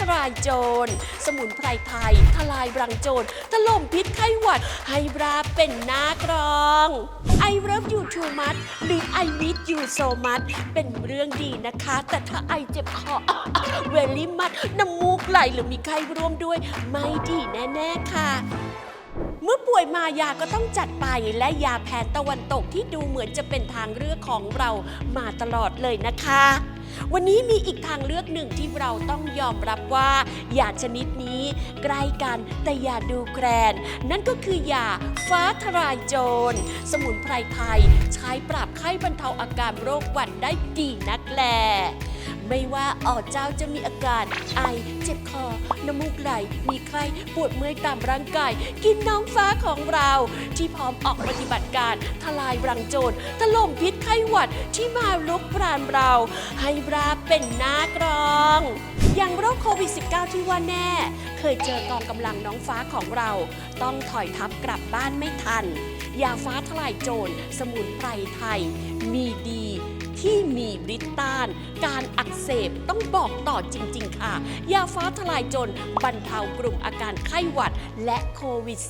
ทลายโจร สมุนไพรไทย ทลายรังโจรถล่มพิษไข้หวัด ให้ราเป็นนากรอง I love you too much หรือ I miss you so much เป็นเรื่องดีนะคะ แต่ถ้าไอเจ็บคอเวลิมัดน้ำมูกไหลหรือมีไข้ร่วมด้วย ไม่ดีแน่ ๆ ค่ะเมื่อป่วยมายาก็ต้องจัดไปและยาแผนตะวันตกที่ดูเหมือนจะเป็นทางเลือกของเรามาตลอดเลยนะคะ วันนี้มีอีกทางเลือกหนึ่งที่เราต้องยอมรับว่า ยาชนิดนี้ใกล้กันแต่อย่าดูแกรนนั่นก็คือยาฟ้าทลายโจร สมุนไพรไทย ใช้ปราบไข้บรรเทาอาการโรคหวัดได้ดีนักแล ไม่ว่าอ่อเจ้าจะมีอาการไอ เจ็บคอ น้ำมูกไหล มีไข้ปวดเมื่อยตามร่างกาย กินน้องฟ้าของเรา ที่พร้อมออกปฏิบัติการทลายรังโจรถล่มพิษไข้หวัดที่มาลุกพรานเรา ให้ราเป็นหน้ากรอง อย่างโรคโควิด -19 ที่ว่าแน่ เคยเจอกองกำลังน้องฟ้าของเรา ต้องถอยทับกลับบ้านไม่ทันยาฟ้าทลายโจรสมุนไพรไทย มีดี ที่มีฤทธิ์ต้าน การอักเสบต้องบอกต่อจริง ๆ ค่ะ ยาฟ้าทลายโจรบรรเทากลุ่มอาการไข้หวัดและโควิด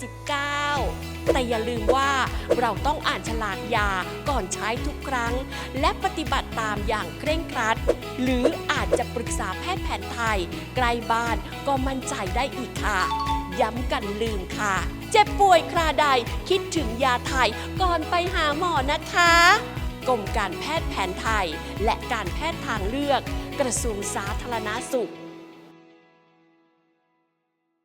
-19 แต่อย่าลืมว่าเราต้องอ่านฉลากยาก่อนใช้ทุกครั้ง และปฏิบัติตามอย่างเคร่งครัด หรืออาจจะปรึกษาแพทย์แผนไทย ใกล้บ้านก็มั่นใจได้อีกค่ะ ย้ำกันลืมค่ะ เจ็บป่วยคราใดคิดถึงยาไทยก่อนไปหาหมอนะคะ กรมการแพทย์แผนไทย และการแพทย์ทางเลือก กระทรวงสาธารณสุข